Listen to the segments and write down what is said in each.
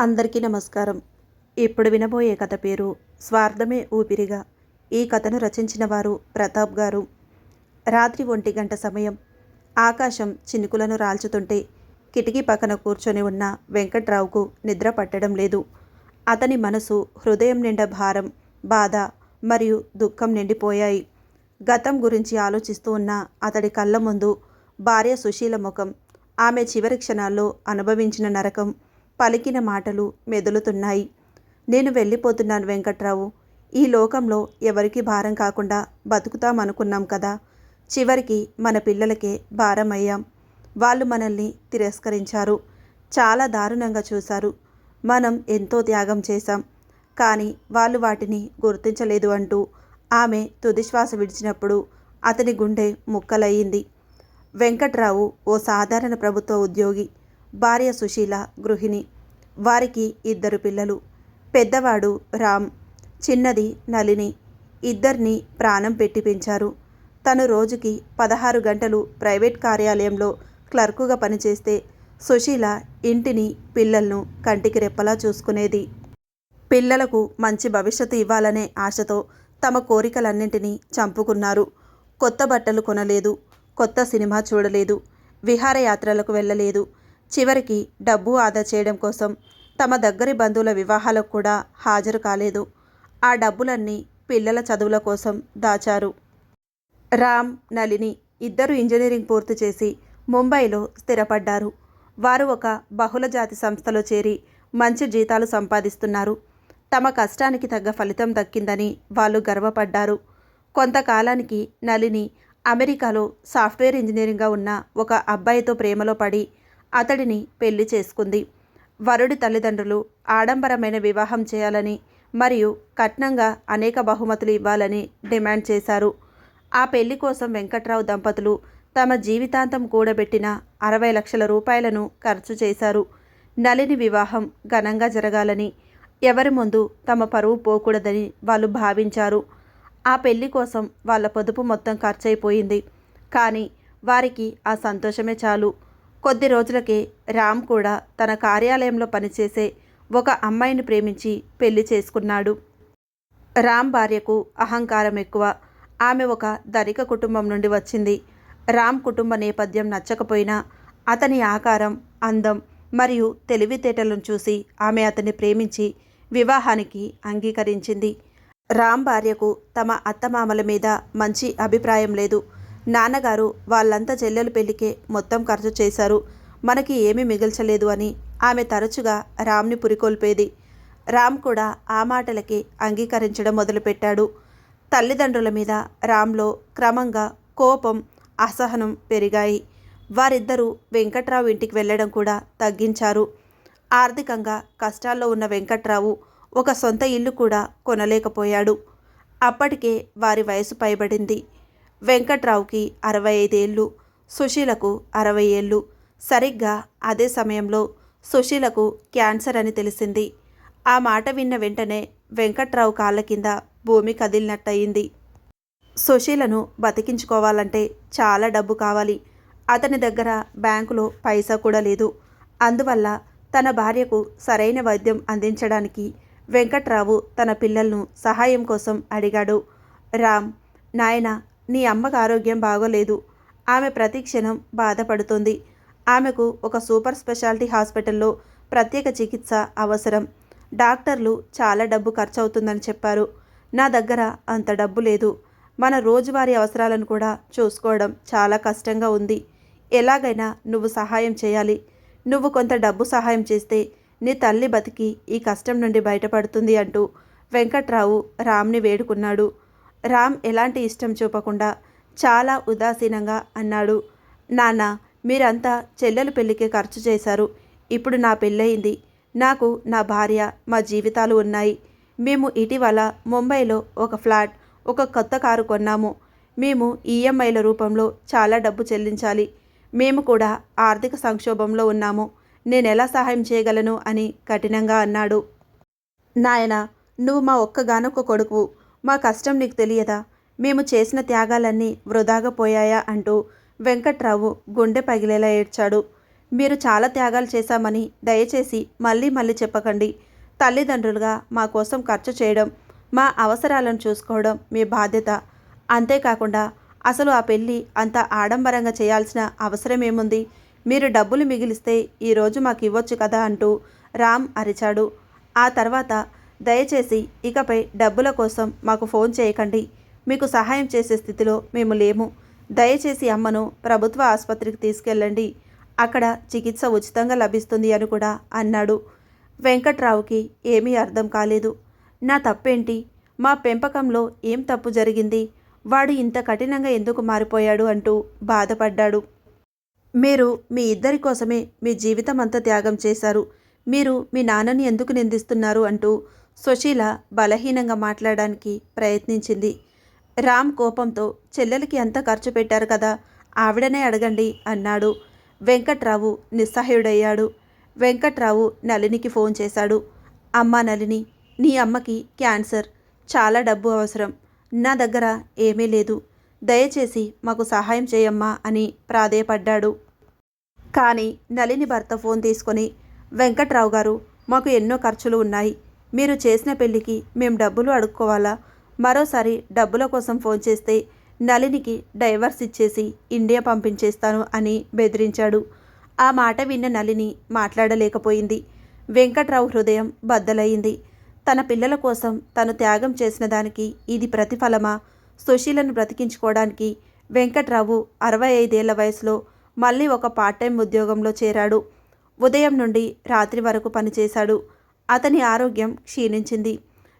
అందరికీ నమస్కారం. ఇప్పుడు వినబోయే కథ పేరు స్వార్థమే ఊపిరిగా. ఈ కథను రచించిన వారు ప్రతాప్ గారు. రాత్రి ఒంటి గంట సమయం. ఆకాశం చినుకులను రాల్చుతుంటే కిటికీ పక్కన కూర్చొని ఉన్న వెంకట్రావుకు నిద్ర పట్టడం లేదు. అతని మనసు హృదయం నిండా భారం బాధ మరియు దుఃఖం నిండిపోయాయి. గతం గురించి ఆలోచిస్తూ ఉన్న అతడి కళ్ళ ముందు భార్య సుశీల ముఖం ఆమె చివరి క్షణాల్లో అనుభవించిన నరకం పలికిన మాటలు మెదులుతున్నాయి. నేను వెళ్ళిపోతున్నాను వెంకట్రావు. ఈ లోకంలో ఎవరికి భారం కాకుండా బతుకుతామనుకున్నాం కదా. చివరికి మన పిల్లలకే భారం అయ్యాం వాళ్ళు మనల్ని తిరస్కరించారు. చాలా దారుణంగా చూశారు. మనం ఎంతో త్యాగం చేశాం. కానీ వాళ్ళు వాటిని గుర్తించలేదు అంటూ ఆమె తుదిశ్వాస విడిచినప్పుడు అతని గుండె ముక్కలయ్యింది. వెంకట్రావు ఓ సాధారణ ప్రభుత్వ ఉద్యోగి భార్య సుశీల గృహిణి. వారికి ఇద్దరు పిల్లలు. పెద్దవాడు రామ్ చిన్నది నలిని ఇద్దరిని ప్రాణం పెట్టి పెంచారు. తను రోజుకి పదహారు గంటలు ప్రైవేట్ కార్యాలయంలో క్లర్కుగా పనిచేస్తే సుశీల ఇంటిని పిల్లలను కంటికి రెప్పలా చూసుకునేది. పిల్లలకు మంచి భవిష్యత్తు ఇవ్వాలనే ఆశతో తమ కోరికలన్నింటినీ చంపుకున్నారు. కొత్త బట్టలు కొనలేదు. కొత్త సినిమా చూడలేదు. విహారయాత్రలకు వెళ్ళలేదు. చివరికి డబ్బు ఆదా చేయడం కోసం తమ దగ్గరి బంధువుల వివాహాలకు కూడా హాజరు కాలేదు. ఆ డబ్బులన్నీ పిల్లల చదువుల కోసం దాచారు. రామ్ నలిని ఇద్దరు ఇంజనీరింగ్ పూర్తి చేసి ముంబైలో స్థిరపడ్డారు. వారు ఒక బహుళజాతి సంస్థలో చేరి మంచి జీతాలు సంపాదిస్తున్నారు. తమ కష్టానికి తగ్గ ఫలితం దక్కిందని వాళ్ళు గర్వపడ్డారు. కొంతకాలానికి నలిని అమెరికాలో సాఫ్ట్వేర్ ఇంజనీరింగ్గా ఉన్న ఒక అబ్బాయితో ప్రేమలో పడి అతడిని పెళ్ళి చేసుకుంది. వరుడి తల్లిదండ్రులు ఆడంబరమైన వివాహం చేయాలని మరియు కట్నంగా అనేక బహుమతులు ఇవ్వాలని డిమాండ్ చేశారు. ఆ పెళ్ళి కోసం వెంకట్రావు దంపతులు తమ జీవితాంతం కూడబెట్టిన అరవై లక్షల రూపాయలను ఖర్చు చేశారు. నలిని వివాహం ఘనంగా జరగాలని ఎవరి ముందు తమ పరువు పోకూడదని వాళ్ళు భావించారు. ఆ పెళ్ళి కోసం వాళ్ళ పొదుపు మొత్తం ఖర్చయిపోయింది కానీ వారికి ఆ సంతోషమే చాలు. కొద్ది రోజులకే రామ్ కూడా తన కార్యాలయంలో పనిచేసే ఒక అమ్మాయిని ప్రేమించి పెళ్ళి చేసుకున్నాడు. రామ్ భార్యకు అహంకారం ఎక్కువ. ఆమె ఒక ధనిక కుటుంబం నుండి వచ్చింది. రామ్ కుటుంబ నేపథ్యం నచ్చకపోయినా అతని ఆకారం అందం మరియు తెలివితేటలను చూసి ఆమె అతన్ని ప్రేమించి వివాహానికి అంగీకరించింది. రామ్ భార్యకు తమ అత్తమామల మీద మంచి అభిప్రాయం లేదు. నాన్నగారు వాళ్ళంతా చెల్లెలు పెళ్ళికే మొత్తం ఖర్చు చేశారు. మనకి ఏమీ మిగిల్చలేదు అని ఆమె తరచుగా రామ్ని పురికొల్పేది. రామ్ కూడా ఆ మాటలకి అంగీకరించడం మొదలుపెట్టాడు. తల్లిదండ్రుల మీద రామ్లో క్రమంగా కోపం అసహనం పెరిగాయి. వారిద్దరూ వెంకట్రావు ఇంటికి వెళ్ళడం కూడా తగ్గించారు. ఆర్థికంగా కష్టాల్లో ఉన్న వెంకట్రావు ఒక సొంత ఇల్లు కూడా కొనలేకపోయాడు. అప్పటికే వారి వయసు పైబడింది. వెంకట్రావుకి అరవై ఐదేళ్ళు సుశీలకు అరవై ఏళ్ళు సరిగ్గా అదే సమయంలో సుశీలకు క్యాన్సర్ అని తెలిసింది. ఆ మాట విన్న వెంటనే వెంకట్రావు కాళ్ళ కింద భూమి కదిలినట్టయింది. సుశీలను బతికించుకోవాలంటే చాలా డబ్బు కావాలి. అతని దగ్గర బ్యాంకులో పైసా కూడా లేదు. అందువల్ల తన భార్యకు సరైన వైద్యం అందించడానికి వెంకట్రావు తన పిల్లలను సహాయం కోసం అడిగాడు. రామ్ నాయన నీ అమ్మకు ఆరోగ్యం బాగోలేదు. ఆమె ప్రతి క్షణం బాధపడుతుంది. ఆమెకు ఒక సూపర్ స్పెషాలిటీ హాస్పిటల్లో ప్రత్యేక చికిత్స అవసరం. డాక్టర్లు చాలా డబ్బు ఖర్చు అవుతుందని చెప్పారు. నా దగ్గర అంత డబ్బు లేదు. మన రోజువారీ అవసరాలను కూడా చూసుకోవడం చాలా కష్టంగా ఉంది. ఎలాగైనా నువ్వు సహాయం చేయాలి. నువ్వు కొంత డబ్బు సహాయం చేస్తే నీ తల్లి బతికి ఈ కష్టం నుండి బయటపడుతుంది అంటూ వెంకట్రావు రామ్ని వేడుకున్నాడు. రామ్ ఎలాంటి ఇష్టం చూపకుండా చాలా ఉదాసీనంగా అన్నాడు. నాన్న మీరంతా చెల్లెలు పెళ్ళికి ఖర్చు చేశారు. ఇప్పుడు నా పెళ్ళయింది. నాకు నా భార్య మా జీవితాలు ఉన్నాయి. మేము ఇటీవల ముంబైలో ఒక ఫ్లాట్ ఒక కొత్త కారు కొన్నాము. మేము ఈఎంఐల రూపంలో చాలా డబ్బు చెల్లించాలి. మేము కూడా ఆర్థిక సంక్షోభంలో ఉన్నాము. నేను ఎలా సహాయం చేయగలను అని కఠినంగా అన్నాడు. నాయన నువ్వు మా ఒక్కగానొక్క కొడుకు మా కష్టం నీకు తెలియదా? మేము చేసిన త్యాగాలన్నీ వృధాగా పోయాయా? అంటూ వెంకట్రావు గుండె పగిలేలా ఏడ్చాడు. మీరు చాలా త్యాగాలు చేశామని దయచేసి మళ్ళీ మళ్ళీ చెప్పకండి. తల్లిదండ్రులుగా మా కోసం ఖర్చు చేయడం మా అవసరాలను చూసుకోవడం మీ బాధ్యత. అంతేకాకుండా అసలు ఆ పెళ్ళి అంత ఆడంబరంగా చేయాల్సిన అవసరం ఏముంది? మీరు డబ్బులు మిగిలిస్తే ఈరోజు మాకు ఇవ్వచ్చు కదా? అంటూ రామ్ అరిచాడు. ఆ తర్వాత దయచేసి ఇకపై డబ్బుల కోసం మాకు ఫోన్ చేయకండి. మీకు సహాయం చేసే స్థితిలో మేము లేము. దయచేసి అమ్మను ప్రభుత్వ ఆసుపత్రికి తీసుకెళ్ళండి. అక్కడ చికిత్స ఉచితంగా లభిస్తుంది అని కూడా అన్నాడు. వెంకట్రావుకి ఏమీ అర్థం కాలేదు. నా తప్పేంటి? మా పెంపకంలో ఏం తప్పు జరిగింది? వాడు ఇంత కఠినంగా ఎందుకు మారిపోయాడు అంటూ బాధపడ్డాడు. మీరు మీ ఇద్దరి కోసమే మీ జీవితం అంతా త్యాగం చేశారు. మీరు మీ నాన్నని ఎందుకు నిందిస్తున్నారు అంటూ సుశీల బలహీనంగా మాట్లాడడానికి ప్రయత్నించింది. రామ్ కోపంతో చెల్లెలకి ఎంత ఖర్చు పెట్టారు కదా ఆవిడనే అడగండి అన్నాడు. వెంకట్రావు నిస్సహాయుడయ్యాడు. వెంకట్రావు నలినికి ఫోన్ చేశాడు. అమ్మా నలిని నీ అమ్మకి క్యాన్సర్. చాలా డబ్బు అవసరం. నా దగ్గర ఏమీ లేదు. దయచేసి మాకు సహాయం చేయమ్మా అని ప్రాధేయపడ్డాడు. కానీ నలిని భర్త ఫోన్ తీసుకొని వెంకట్రావు గారు మాకు ఎన్నో ఖర్చులు ఉన్నాయి. మీరు చేసిన పెళ్ళికి మేము డబ్బులు అడుక్కోవాలా? మరోసారి డబ్బుల కోసం ఫోన్ చేస్తే నలినికి డైవర్స్ ఇచ్చేసి ఇండియా పంపించేస్తాను అని బెదిరించాడు. ఆ మాట విన్న నలిని మాట్లాడలేకపోయింది. వెంకట్రావు హృదయం బద్దలయ్యింది. తన పిల్లల కోసం తను త్యాగం చేసిన దానికి ఇది ప్రతిఫలమా? సుశీలను బ్రతికించుకోవడానికి వెంకట్రావు అరవై ఐదేళ్ళ వయసులో మళ్ళీ ఒక పార్ట్ టైం ఉద్యోగంలో చేరాడు. ఉదయం నుండి రాత్రి వరకు పనిచేశాడు. అతని ఆరోగ్యం క్షీణించింది.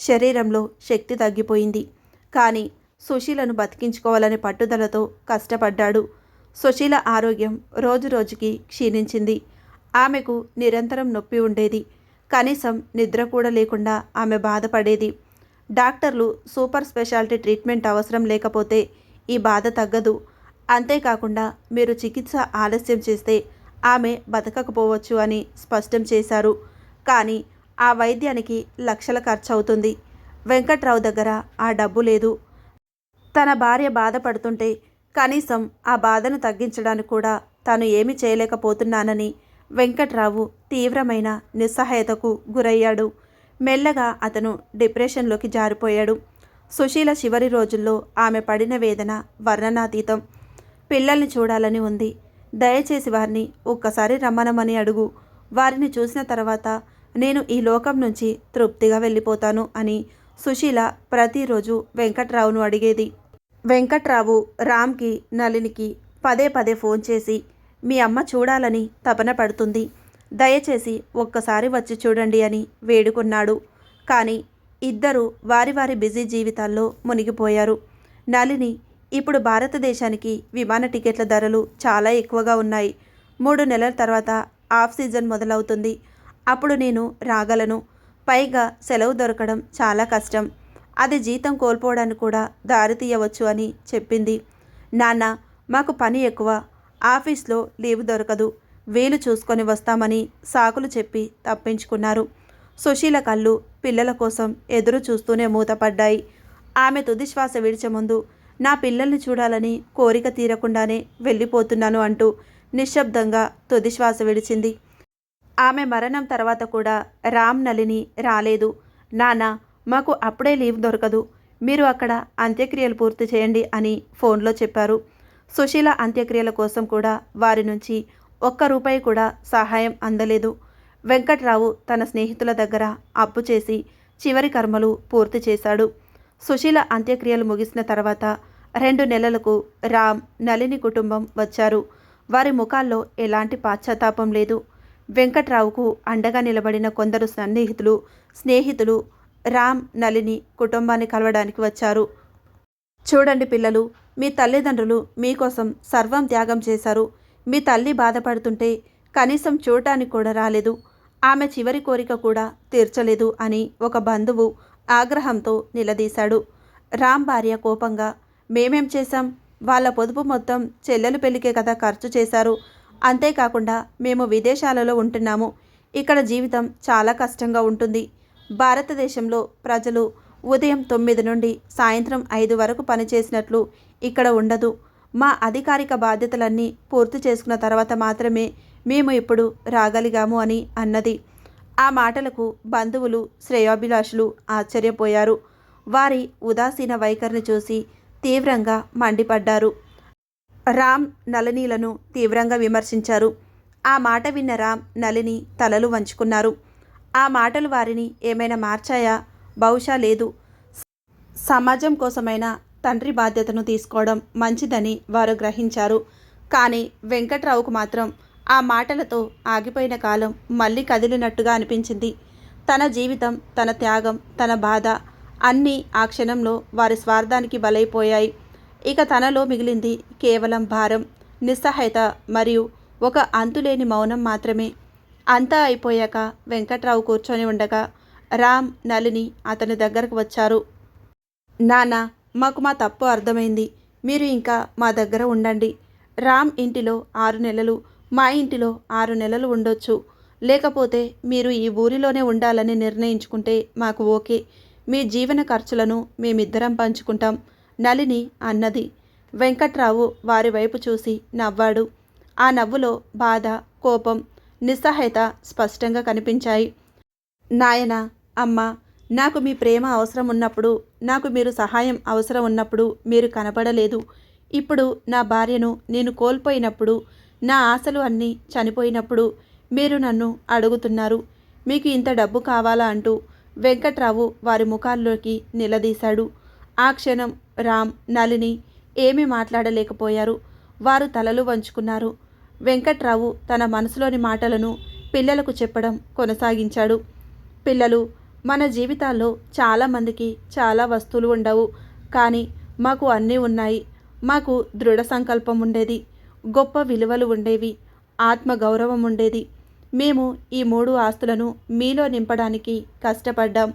శరీరంలో శక్తి తగ్గిపోయింది. కానీ సుశీలను బతికించుకోవాలనే పట్టుదలతో కష్టపడ్డాడు. సుశీల ఆరోగ్యం రోజురోజుకి క్షీణించింది. ఆమెకు నిరంతరం నొప్పి ఉండేది. కనీసం నిద్ర కూడా లేకుండా ఆమె బాధపడేది. డాక్టర్లు సూపర్ స్పెషాలిటీ ట్రీట్మెంట్ అవసరం లేకపోతే ఈ బాధ తగ్గదు. అంతేకాకుండా మీరు చికిత్స ఆలస్యం చేస్తే ఆమె బతకకపోవచ్చు అని స్పష్టం చేశారు. కానీ ఆ వైద్యానికి లక్షల ఖర్చు అవుతుంది వెంకట్రావు దగ్గర ఆ డబ్బు లేదు. తన భార్య బాధపడుతుంటే కనీసం ఆ బాధను తగ్గించడానికి కూడా తాను ఏమీ చేయలేకపోతున్నానని వెంకట్రావు తీవ్రమైన నిస్సహాయతకు గురయ్యాడు. మెల్లగా అతను డిప్రెషన్లోకి జారిపోయాడు. సుశీల చివరి రోజుల్లో ఆమె పడిన వేదన వర్ణనాతీతం. పిల్లల్ని చూడాలని ఉంది. దయచేసి వారిని ఒక్కసారి రమ్మనమని అడుగు. వారిని చూసిన తర్వాత నేను ఈ లోకం నుంచి తృప్తిగా వెళ్ళిపోతాను అని సుశీల ప్రతిరోజు వెంకట్రావును అడిగేది. వెంకట్రావు రామ్కి నలినికి పదే పదే ఫోన్ చేసి మీ అమ్మ చూడాలని తపన పడుతుంది. దయచేసి ఒక్కసారి వచ్చి చూడండి అని వేడుకున్నాడు. కానీ ఇద్దరు వారి వారి బిజీ జీవితాల్లో మునిగిపోయారు. నలిని ఇప్పుడు భారతదేశానికి విమాన టికెట్ల ధరలు చాలా ఎక్కువగా ఉన్నాయి. మూడు నెలల తర్వాత ఆఫ్ సీజన్ మొదలవుతుంది. అప్పుడు నేను రాగలను. పైగా సెలవు దొరకడం చాలా కష్టం. అది జీతం కోల్పోవడానికి కూడా దారి తీయవచ్చు అని చెప్పింది. నాన్న మాకు పని ఎక్కువ. ఆఫీస్లో లీవ్ దొరకదు. వీలు చూసుకొని వస్తామని సాకులు చెప్పి తప్పించుకున్నారు. సుశీల కళ్ళు పిల్లల కోసం ఎదురు చూస్తూనే మూతపడ్డాయి. ఆమె తుది శ్వాస విడిచే ముందు నా పిల్లల్ని చూడాలని కోరిక తీరకుండానే వెళ్ళిపోతున్నాను అంటూ నిశ్శబ్దంగా తుది శ్వాస విడిచింది. ఆమె మరణం తర్వాత కూడా రామ్ నలిని రాలేదు. నాన్న మాకు అప్పుడే లీవ్ దొరకదు. మీరు అక్కడ అంత్యక్రియలు పూర్తి చేయండి అని ఫోన్లో చెప్పారు. సుశీల అంత్యక్రియల కోసం కూడా వారి నుంచి ఒక్క రూపాయి కూడా సహాయం అందలేదు. వెంకట్రావు తన స్నేహితుల దగ్గర అప్పు చేసి చివరి కర్మలు పూర్తి చేశాడు. సుశీల అంత్యక్రియలు ముగిసిన తర్వాత రెండు నెలలకు రామ్ నలిని కుటుంబం వచ్చారు. వారి ముఖాల్లో ఎలాంటి పాశ్చాత్తాపం లేదు. వెంకట్రావుకు అండగా నిలబడిన కొందరు సన్నిహితులు స్నేహితులు రామ్ నలిని కుటుంబాన్ని కలవడానికి వచ్చారు. చూడండి పిల్లలు మీ తల్లిదండ్రులు మీకోసం సర్వం త్యాగం చేశారు. మీ తల్లి బాధపడుతుంటే కనీసం చూడటానికి కూడా రాలేదు. ఆమె చివరి కోరిక కూడా తీర్చలేదు అని ఒక బంధువు ఆగ్రహంతో నిలదీశాడు. రామ్ భార్య కోపంగా మేమేం చేశాం? వాళ్ళ పొదుపు మొత్తం చెల్లెలు పెళ్ళికే కదా ఖర్చు చేశారు. అంతేకాకుండా మేము విదేశాలలో ఉంటున్నాము. ఇక్కడ జీవితం చాలా కష్టంగా ఉంటుంది. భారతదేశంలో ప్రజలు ఉదయం తొమ్మిది నుండి సాయంత్రం ఐదు వరకు పనిచేసినట్లు ఇక్కడ ఉండదు. మా అధికారిక బాధ్యతలన్నీ పూర్తి చేసుకున్న తర్వాత మాత్రమే మేము ఇప్పుడు రాగలిగాము అని అన్నది. ఆ మాటలకు బంధువులు శ్రేయోభిలాషులు ఆశ్చర్యపోయారు. వారి ఉదాసీన వైఖరిని చూసి తీవ్రంగా మండిపడ్డారు. రామ్ నళినీలను తీవ్రంగా విమర్శించారు. ఆ మాట విన్న రామ్ నళిని తలలు వంచుకున్నారు. ఆ మాటలు వారిని ఏమైనా మార్చాయా? బహుశా లేదు. సమాజం కోసమైనా తండ్రి బాధ్యతను తీసుకోవడం మంచిదని వారు గ్రహించారు. కానీ వెంకట్రావుకు మాత్రం ఆ మాటలతో ఆగిపోయిన కాలం మళ్ళీ కదిలినట్టుగా అనిపించింది. తన జీవితం తన త్యాగం తన బాధ అన్నీ ఆ క్షణంలో వారి స్వార్థానికి బలైపోయాయి. ఇక తనలో మిగిలింది కేవలం భారం నిస్సహాయత మరియు ఒక అంతులేని మౌనం మాత్రమే. అంతా అయిపోయాక వెంకట్రావు కూర్చొని ఉండగా రామ్ నళిని అతని దగ్గరకు వచ్చారు. నాన్న మాకు మా తప్పు అర్థమైంది. మీరు ఇంకా మా దగ్గర ఉండండి. రామ్ ఇంటిలో ఆరు నెలలు మా ఇంటిలో ఆరు నెలలు ఉండొచ్చు. లేకపోతే మీరు ఈ ఊరిలోనే ఉండాలని నిర్ణయించుకుంటే మాకు ఓకే. మీ జీవన ఖర్చులను మేమిద్దరం పంచుకుంటాం. నలిని అన్నది. వెంకట్రావు వారి వైపు చూసి నవ్వాడు. ఆ నవ్వులో బాధ కోపం నిస్సహాయత స్పష్టంగా కనిపించాయి. నాయన అమ్మ నాకు మీ ప్రేమ అవసరం ఉన్నప్పుడు నాకు మీరు సహాయం అవసరం ఉన్నప్పుడు మీరు కనపడలేదు. ఇప్పుడు నా భార్యను నేను కోల్పోయినప్పుడు నా ఆశలు అన్నీ చనిపోయినప్పుడు మీరు నన్ను అడుగుతున్నారు. మీకు ఇంత డబ్బు కావాలా అంటూ వెంకట్రావు వారి ముఖాల్లోకి నిలదీశాడు. ఆ క్షణం రామ్ నళిని ఏమీ మాట్లాడలేకపోయారు. వారు తలలు వంచుకున్నారు. వెంకట్రావు తన మనసులోని మాటలను పిల్లలకు చెప్పడం కొనసాగించాడు. పిల్లలు మన జీవితాల్లో చాలామందికి చాలా వస్తువులు ఉండవు. కానీ మాకు అన్నీ ఉన్నాయి. మాకు దృఢ సంకల్పం ఉండేది. గొప్ప విలువలు ఉండేవి. ఆత్మ గౌరవం ఉండేది. మేము ఈ మూడు ఆస్తులను మీలో నింపడానికి కష్టపడ్డాం.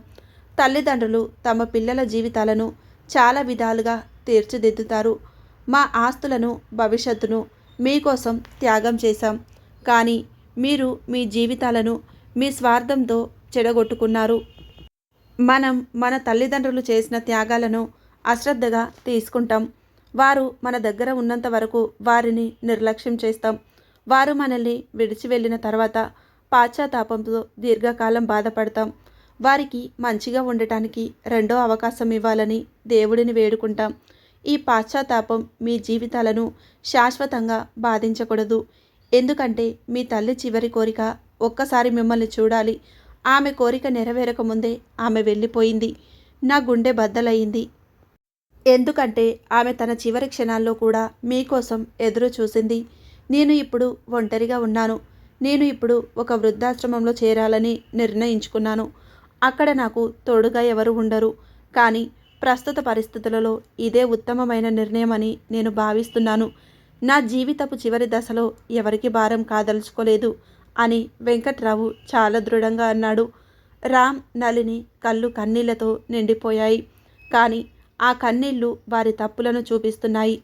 తల్లిదండ్రులు తమ పిల్లల జీవితాలను చాలా విధాలుగా తీర్చిదిద్దుతారు. మా ఆస్తులను భవిష్యత్తును మీకోసం త్యాగం చేశాం. కానీ మీరు మీ జీవితాలను మీ స్వార్థంతో చెడగొట్టుకున్నారు. మనం మన తల్లిదండ్రులు చేసిన త్యాగాలను అశ్రద్ధగా తీసుకుంటాం. వారు మన దగ్గర ఉన్నంత వరకు వారిని నిర్లక్ష్యం చేస్తాం. వారు మనల్ని విడిచి వెళ్ళిన తర్వాత పాశ్చాత్తాపంతో దీర్ఘకాలం బాధపడతాం. వారికి మంచిగా ఉండటానికి రెండో అవకాశం ఇవ్వాలని దేవుడిని వేడుకుంటాం. ఈ పాశ్చాత్తాపం మీ జీవితాలను శాశ్వతంగా బాధించకూడదు. ఎందుకంటే మీ తల్లి చివరి కోరిక ఒక్కసారి మిమ్మల్ని చూడాలి. ఆమె కోరిక నెరవేరక ముందే ఆమె వెళ్ళిపోయింది. నా గుండె బద్దలయ్యింది. ఎందుకంటే ఆమె తన చివరి క్షణాల్లో కూడా మీకోసం ఎదురు చూసింది. నేను ఇప్పుడు ఒంటరిగా ఉన్నాను. నేను ఇప్పుడు ఒక వృద్ధాశ్రమంలో చేరాలని నిర్ణయించుకున్నాను. అక్కడ నాకు తోడుగా ఎవరు ఉండరు. కానీ ప్రస్తుత పరిస్థితులలో ఇదే ఉత్తమమైన నిర్ణయం అని నేను భావిస్తున్నాను. నా జీవితపు చివరి దశలో ఎవరికి భారం కాదలుచుకోలేదు అని వెంకట్రావు చాలా దృఢంగా అన్నాడు. రామ్ నలిని కళ్ళు కన్నీళ్ళతో నిండిపోయాయి. కానీ ఆ కన్నీళ్ళు వారి తప్పులను చూపిస్తున్నాయి.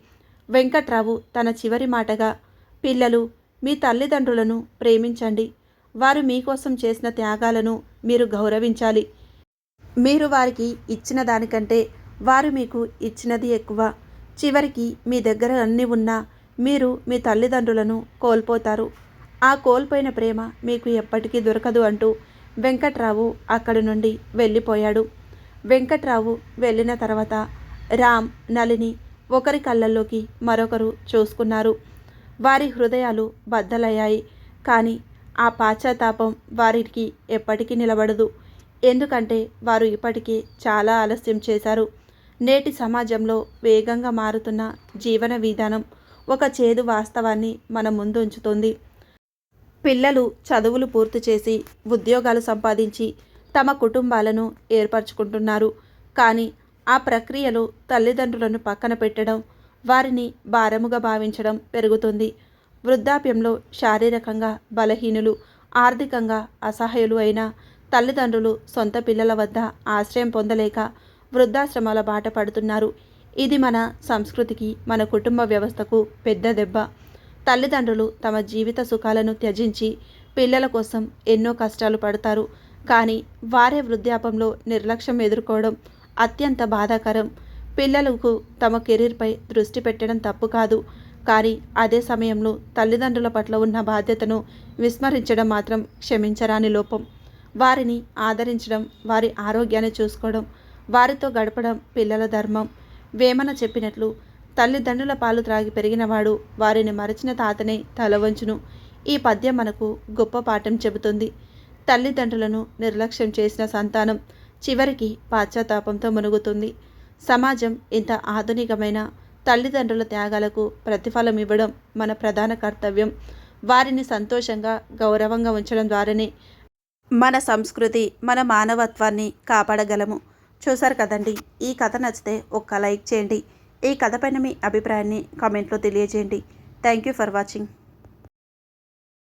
వెంకట్రావు తన చివరి మాటగా పిల్లలు మీ తల్లిదండ్రులను ప్రేమించండి. వారు మీకోసం చేసిన త్యాగాలను మీరు గౌరవించాలి. మీరు వారికి ఇచ్చిన దానికంటే వారు మీకు ఇచ్చినది ఎక్కువ. చివరికి మీ దగ్గర అన్నీ ఉన్నా మీరు మీ తల్లిదండ్రులను కోల్పోతారు. ఆ కోల్పోయిన ప్రేమ మీకు ఎప్పటికీ దొరకదు అంటూ వెంకట్రావు అక్కడి నుండి వెళ్ళిపోయాడు. వెంకట్రావు వెళ్ళిన తర్వాత రామ్ నలిని ఒకరి కళ్ళల్లోకి మరొకరు చూసుకున్నారు. వారి హృదయాలు బద్దలయ్యాయి. కానీ ఆ పాశ్చాత్తాపం వారికి ఎప్పటికీ నిలబడదు. ఎందుకంటే వారు ఇప్పటికీ చాలా ఆలస్యం చేశారు. నేటి సమాజంలో వేగంగా మారుతున్న జీవన విధానం ఒక చేదు వాస్తవాన్ని మన ముందు ఉంచుతుంది. పిల్లలు చదువులు పూర్తి చేసి ఉద్యోగాలు సంపాదించి తమ కుటుంబాలను ఏర్పరచుకుంటున్నారు. కానీ ఆ ప్రక్రియలో తల్లిదండ్రులను పక్కన పెట్టడం వారిని భారముగా భావించడం పెరుగుతుంది. వృద్ధాప్యంలో శారీరకంగా బలహీనులు ఆర్థికంగా అసహాయులు అయిన తల్లిదండ్రులు సొంత పిల్లల వద్ద ఆశ్రయం పొందలేక వృద్ధాశ్రమాల బాట పడుతున్నారు. ఇది మన సంస్కృతికి మన కుటుంబ వ్యవస్థకు పెద్ద దెబ్బ. తల్లిదండ్రులు తమ జీవిత సుఖాలను త్యజించి పిల్లల కోసం ఎన్నో కష్టాలు పడతారు. కానీ వారే వృద్ధాపంలో నిర్లక్ష్యం ఎదుర్కోవడం అత్యంత బాధాకరం. పిల్లలకు తమ కెరీర్పై దృష్టి పెట్టడం తప్పు కాదు. కానీ అదే సమయంలో తల్లిదండ్రుల పట్ల ఉన్న బాధ్యతను విస్మరించడం మాత్రం క్షమించరాని లోపం. వారిని ఆదరించడం వారి ఆరోగ్యాన్ని చూసుకోవడం వారితో గడపడం పిల్లల ధర్మం. వేమన చెప్పినట్లు తల్లిదండ్రుల పాలు త్రాగి పెరిగినవాడు వారిని మరచిన తాతనే తల వంచును ఈ పద్యం మనకు గొప్ప పాఠం చెబుతుంది. తల్లిదండ్రులను నిర్లక్ష్యం చేసిన సంతానం చివరికి పాశ్చాత్తాపంతో మునుగుతుంది. సమాజం ఇంత ఆధునికమైన తల్లిదండ్రుల త్యాగాలకు ప్రతిఫలం ఇవ్వడం మన ప్రధాన కర్తవ్యం. వారిని సంతోషంగా గౌరవంగా ఉంచడం ద్వారానే మన సంస్కృతి మన మానవత్వాన్ని కాపాడగలము. చూసారు కదండి? ఈ కథ నచ్చితే ఒక్క లైక్ చేయండి. ఈ కథ పైన మీ అభిప్రాయాన్ని కామెంట్లో తెలియజేయండి. Thank you for watching.